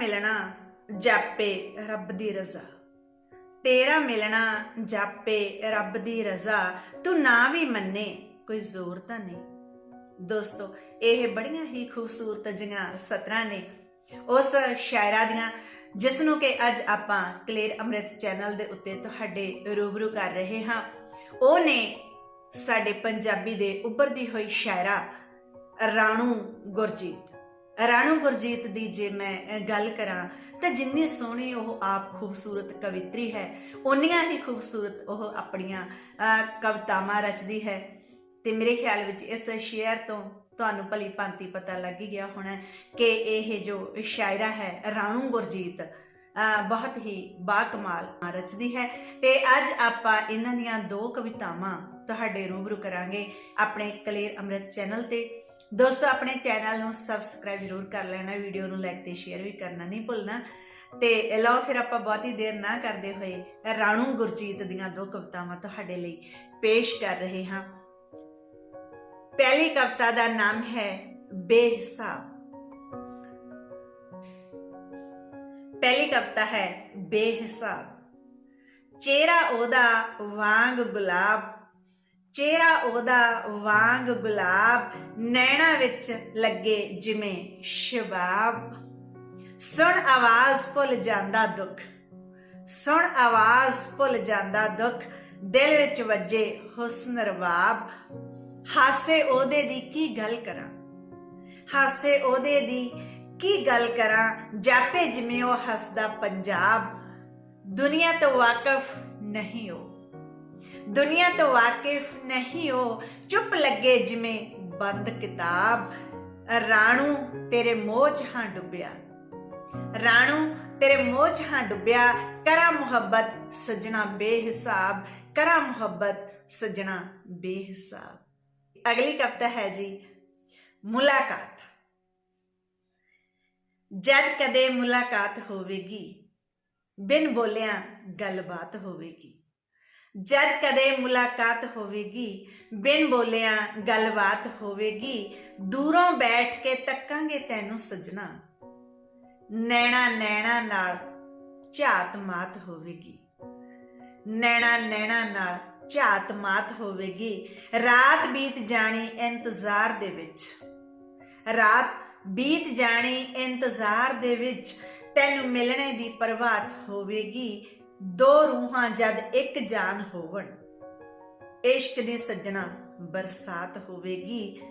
ਮਿਲਣਾ ਜਾਪੇ ਰੱਬ ਦੀ ਰਜ਼ਾ। ਤੇਰਾ ਮਿਲਣਾ ਜਾਪੇ ਰੱਬ ਦੀ ਰਜ਼ਾ। ਤੂੰ ਨਾ ਵੀ ਮੰਨੇ, ਕੋਈ ਜ਼ੋਰ ਤਾਂ ਨਹੀਂ। ਦੋਸਤੋ, ਇਹ ਬੜੀਆਂ ਹੀ ਖੂਬਸੂਰਤ ਜੀਆਂ ਸਤਰਾਂ ਨੇ ਉਸ ਸ਼ਾਇਰਾ ਦੀਆਂ ਜਿਸ ਨੂੰ ਕਿ ਅੱਜ ਆਪਾਂ ਕਲੀਅਰ ਅੰਮ੍ਰਿਤ ਚੈਨਲ ਦੇ ਉੱਤੇ ਤੁਹਾਡੇ ਰੂਬਰੂ ਕਰ ਰਹੇ ਹਾਂ। ਉਹ ਨੇ ਸਾਡੇ ਪੰਜਾਬੀ ਦੇ ਉੱਭਰਦੀ ਹੋਈ ਸ਼ਾਇਰਾ ਰਾਣੂ ਗੁਰਜੀਤ। ਰਾਣੂ ਗੁਰਜੀਤ ਦੀ ਜੇ ਮੈਂ ਗੱਲ ਕਰਾਂ, ਤਾਂ ਜਿੰਨੀ ਸੋਹਣੀ ਉਹ ਆਪ ਖੂਬਸੂਰਤ ਕਵਿਤਰੀ ਹੈ ਉਨੀਆਂ ਹੀ ਖੂਬਸੂਰਤ ਉਹ ਆਪਣੀਆਂ ਕਵਿਤਾਵਾਂ ਰਚਦੀ ਹੈ। ਤੇ ਮੇਰੇ ਖਿਆਲ ਵਿੱਚ ਇਸ ਸ਼ੇਅਰ ਤੋਂ ਤੁਹਾਨੂੰ ਭਲੀ ਭਾਂਤੀ ਪਤਾ ਲੱਗ ਗਿਆ ਹੋਣਾ ਕਿ ਇਹ ਜੋ ਸ਼ਾਇਰਾ ਹੈ, ਰਾਣੂ ਗੁਰਜੀਤ ਬਹੁਤ ਹੀ ਬਾਕਮਾਲ ਰਚਦੀ ਹੈ। ਤੇ ਅੱਜ ਆਪਾਂ ਇਹਨਾਂ ਦੀਆਂ ਦੋ ਕਵਿਤਾਵਾਂ ਤੁਹਾਡੇ ਰੂਬਰੂ ਕਰਾਂਗੇ ਆਪਣੇ ਕਲੇਰ ਅੰਮ੍ਰਿਤ ਚੈਨਲ ਤੇ। ਦੋਸਤੋ, ਆਪਣੇ ਚੈਨਲ ਨੂੰ ਸਬਸਕ੍ਰਾਈਬ ਜ਼ਰੂਰ ਕਰ ਲੈਣਾ ਵੀਡੀਓ ਨੂੰ ਲਾਈਕ ਤੇ ਸ਼ੇਅਰ ਵੀ ਕਰਨਾ ਨਹੀਂ ਭੁੱਲਣਾ। ਤੇ ਲਓ ਫਿਰ ਆਪਾਂ ਬਹੁਤੀ ਦੇਰ ਨਾ ਕਰਦੇ ਹੋਏ ਰਾਣੂ ਗੁਰਜੀਤ ਦੀਆਂ ਦੋ ਕਵਿਤਾਵਾਂ ਤੁਹਾਡੇ ਲਈ ਪੇਸ਼ ਕਰ ਰਹੇ ਹਾਂ। ਪਹਿਲੀ ਕਵਿਤਾ ਦਾ ਨਾਮ ਹੈ ਬੇਹਿਸਾਬ। ਪਹਿਲੀ ਕਵਿਤਾ ਹੈ ਬੇਹਿਸਾਬ। ਚਿਹਰਾ ਉਹਦਾ ਵਾਂਗ ਗੁਲਾਬ ਚਿਹਰਾ ਉਹਦਾ ਵਾਂਗ ਗੁਲਾਬ, ਨੈਣਾ ਵਿੱਚ ਲੱਗੇ ਜਿਵੇਂ ਸ਼ਬਾਬ। ਸੁਣ ਆਵਾਜ਼ ਭੁੱਲ ਜਾਂਦਾ ਦੁੱਖ, ਸੁਣ ਆਵਾਜ਼ ਭੁੱਲ ਜਾਂਦਾ ਦੁੱਖ, ਦਿਲ ਵਿੱਚ ਵੱਜੇ ਹੁਸਨ ਰਵਾਬ। ਹਾਸੇ ਉਹਦੇ ਦੀ ਕੀ ਗੱਲ ਕਰਾਂ? ਹਾਸੇ ਉਹਦੇ ਦੀ ਕੀ ਗੱਲ ਕਰਾਂ? ਜਾਪੇ ਜਿਵੇਂ ਉਹ ਹੱਸਦਾ ਪੰਜਾਬ। ਦੁਨੀਆ ਤੋਂ ਵਾਕਿਫ ਨਹੀਂ ਉਹ। ਦੁਨੀਆ ਤੋਂ ਵਾਕਿਫ ਨਹੀਂ ਉਹ ਚੁੱਪ ਲੱਗੇ ਜਿਵੇਂ ਬੰਦ ਕਿਤਾਬ। ਰਾਣੂ, ਤੇਰੇ ਮੋਹ 'ਚ ਹਾਂ ਡੁੱਬਿਆ। ਰਾਣੂ, ਤੇਰੇ ਮੋਹ 'ਚ ਹਾਂ ਡੁੱਬਿਆ। ਕਰਾਂ ਮੁਹੱਬਤ, ਸਜਣਾ ਬੇਹਿਸਾਬ। ਕਰਾ ਮੁਹੱਬਤ, ਸਜਣਾ ਬੇਹਿਸਾਬ। ਅਗਲੀ ਕਵਿਤਾ ਹੈ ਜੀ, ਮੁਲਾਕਾਤ। ਜਦ ਕਦੇ ਮੁਲਾਕਾਤ ਹੋਵੇਗੀ, ਬਿਨ ਬੋਲਿਆਂ ਗੱਲਬਾਤ ਹੋਵੇਗੀ। ਜਦ ਕਦੇ ਮੁਲਾਕਾਤ ਹੋਵੇਗੀ, ਬਿਨ ਬੋਲਿਆਂ ਗੱਲਬਾਤ ਹੋਵੇਗੀ, ਦੂਰੋਂ ਬੈਠ ਕੇ ਤੱਕਾਂਗੇ ਤੈਨੂੰ ਸਜਣਾ। ਨੈਣਾ ਨੈਣਾ ਨਾਲ ਝਾਤ ਮਾਤ ਹੋਵੇਗੀ। ਨੈਣਾ ਨੈਣਾ ਨਾਲ ਝਾਤ ਮਾਤ ਹੋਵੇਗੀ। ਰਾਤ ਬੀਤ ਜਾਣੀ ਇੰਤਜ਼ਾਰ ਦੇ ਵਿੱਚ। ਰਾਤ ਬੀਤ ਜਾਣੀ ਇੰਤਜ਼ਾਰ ਦੇ ਵਿੱਚ ਤੈਨੂੰ ਮਿਲਣੇ ਦੀ ਪ੍ਰਭਾਤ ਹੋਵੇਗੀ। ਦੋ ਰੂਹਾਂ ਜਦ ਇੱਕ ਜਾਨ ਹੋਵਣ, ਇਸ਼ਕ ਦੀ ਸੱਜਣਾ ਬਰਸਾਤ ਹੋਵੇਗੀ।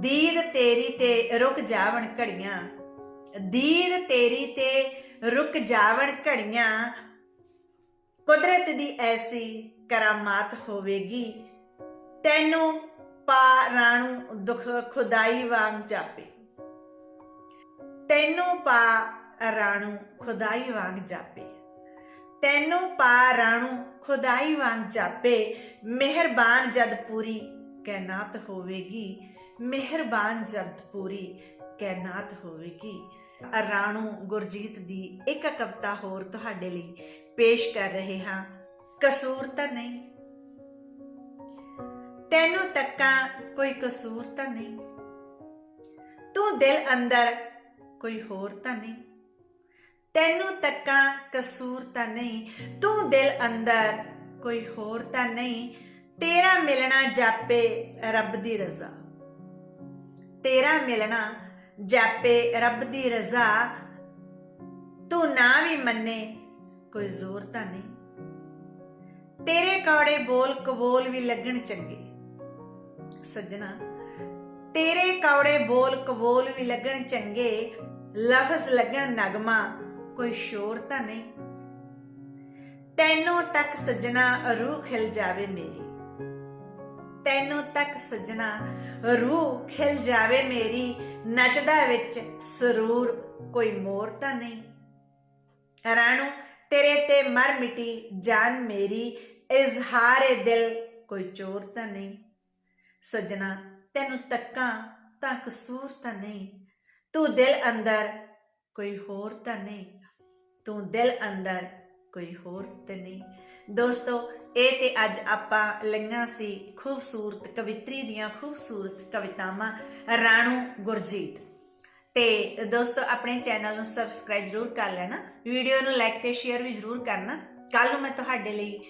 ਦੀਦ ਤੇਰੀ ਤੇ ਰੁਕ ਜਾਵਣ ਘੜੀਆਂ, ਦੀਦ ਤੇਰੀ ਤੇ ਰੁਕ ਜਾਵਣ ਘੜੀਆਂ। ਕੁਦਰਤ ਦੀ ਐਸੀ ਕਰਾਮਾਤ ਹੋਵੇਗੀ, ਤੈਨੂੰ ਪਾ ਰਾਣੂ ਦੁਖ ਖੁਦਾਈ ਵਾਂਗ ਜਾਪੇ। ਤੈਨੂੰ ਪਾ ਰਾਣੂ ਖੁਦਾਈ ਵਾਂਗ ਜਾਪੇ। ਤੈਨੂੰ ਪਾ ਰਾਣੂ ਖੁਦਾਈ ਵਾਂਗ ਜਾਪੇ, ਮਿਹਰਬਾਨ ਜਦ ਪੂਰੀ ਕੈਨਾਤ ਹੋਵੇਗੀ, ਮਿਹਰਬਾਨ ਜਦ ਪੂਰੀ ਕੈਨਾਤ ਹੋਵੇਗੀ। ਰਾਣੂ ਗੁਰਜੀਤ ਦੀ ਇੱਕ ਕਵਿਤਾ ਹੋਰ ਤੁਹਾਡੇ ਲਈ ਪੇਸ਼ ਕਰ ਰਹੇ ਹਾਂ। ਕਸੂਰ ਤਾਂ ਨਹੀਂ। ਤੈਨੂੰ ਤੱਕਾ ਕੋਈ ਕਸੂਰ ਤਾਂ ਨਹੀਂ। ਤੂੰ ਦਿਲ ਅੰਦਰ ਕੋਈ ਹੋਰ ਤਾਂ ਨਹੀਂ। ਤੈਨੂੰ ਤੱਕਾਂ ਕਸੂਰ ਤਾਂ ਨਹੀਂ, ਤੂੰ ਦਿਲ ਅੰਦਰ ਕੋਈ ਹੋਰ ਤਾਂ ਨਹੀਂ। ਤੇਰਾ ਮਿਲਣਾ ਜਾਪੇ ਰੱਬ ਦੀ ਰਜ਼ਾ। ਤੇਰਾ ਮਿਲਣਾ ਜਾਪੇ ਰੱਬ ਦੀ ਰਜ਼ਾ। ਤੂੰ ਨਾ ਵੀ ਮੰਨੇ ਕੋਈ ਜ਼ੋਰ ਤਾਂ ਨਹੀਂ। ਤੇਰੇ ਕੌੜੇ ਬੋਲ ਕਬੋਲ ਵੀ ਲੱਗਣ ਚੰਗੇ। ਸੱਜਣਾ, ਤੇਰੇ ਕੌੜੇ ਬੋਲ ਕਬੋਲ ਵੀ ਲੱਗਣ ਚੰਗੇ। ਲਫ਼ਜ਼ ਲੱਗਣ ਨਗਮਾ। ਕੋਈ ਸ਼ੋਰ ਤਾਂ ਨਹੀਂ। ਤੈਨੂੰ ਤੱਕ ਸੱਜਣਾ ਰੂਹ ਖਿਲ ਜਾਵੇ ਮੇਰੀ। ਤੈਨੂੰ ਤੱਕ ਸੱਜਣਾ ਰੂਹ ਖਿਲ ਜਾਵੇ ਮੇਰੀ। ਨੱਚਦਾ ਵਿੱਚ ਸਰੂਰ ਕੋਈ ਮੋਰ ਤਾਂ ਨਹੀਂ। ਰਾਣੂ, ਤੇਰੇ ਤੇ ਮਰ ਮਿਟੀ ਜਾਨ ਮੇਰੀ। ਇਜ਼ਹਾਰੇ ਦਿਲ ਕੋਈ ਚੋਰ ਤਾਂ ਨਹੀਂ। ਸਜਣਾ, ਤੈਨੂੰ ਤੱਕਾਂ ਤਾਂ ਕਸੂਰ ਤਾਂ ਨਹੀਂ। ਤੂੰ ਦਿਲ ਅੰਦਰ ਕੋਈ ਹੋਰ ਤਾਂ ਨਹੀਂ। ਤੂੰ ਦਿਲ ਅੰਦਰ ਕੋਈ ਹੋਰ ਤੇ ਨਹੀਂ। ਦੋਸਤੋ, ਇਹ ਤੇ ਅੱਜ ਆਪਾਂ ਲਈਆਂ ਸੀ ਖੂਬਸੂਰਤ ਕਵਿਤਰੀ ਦੀਆਂ ਖੂਬਸੂਰਤ ਕਵਿਤਾਵਾਂ, ਰਾਣੂ ਗੁਰਜੀਤ। ਤੇ ਦੋਸਤੋ, ਆਪਣੇ ਚੈਨਲ ਨੂੰ ਸਬਸਕ੍ਰਾਈਬ ਜ਼ਰੂਰ ਕਰ ਲੈਣਾ, ਵੀਡੀਓ ਨੂੰ ਲਾਈਕ ਤੇ ਸ਼ੇਅਰ ਵੀ ਜ਼ਰੂਰ ਕਰਨਾ। ਕੱਲ ਨੂੰ ਮੈਂ ਤੁਹਾਡੇ ਲਈ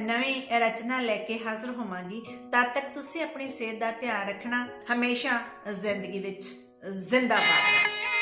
ਨਵੀਂ ਰਚਨਾ ਲੈ ਕੇ ਹਾਜ਼ਰ ਹੋਵਾਂਗੀ। ਤਦ ਤੱਕ ਤੁਸੀਂ ਆਪਣੀ ਸਿਹਤ ਦਾ ਧਿਆਨ ਰੱਖਣਾ ਹਮੇਸ਼ਾ ਜ਼ਿੰਦਗੀ ਵਿੱਚ ਜ਼ਿੰਦਾਬਾਦ।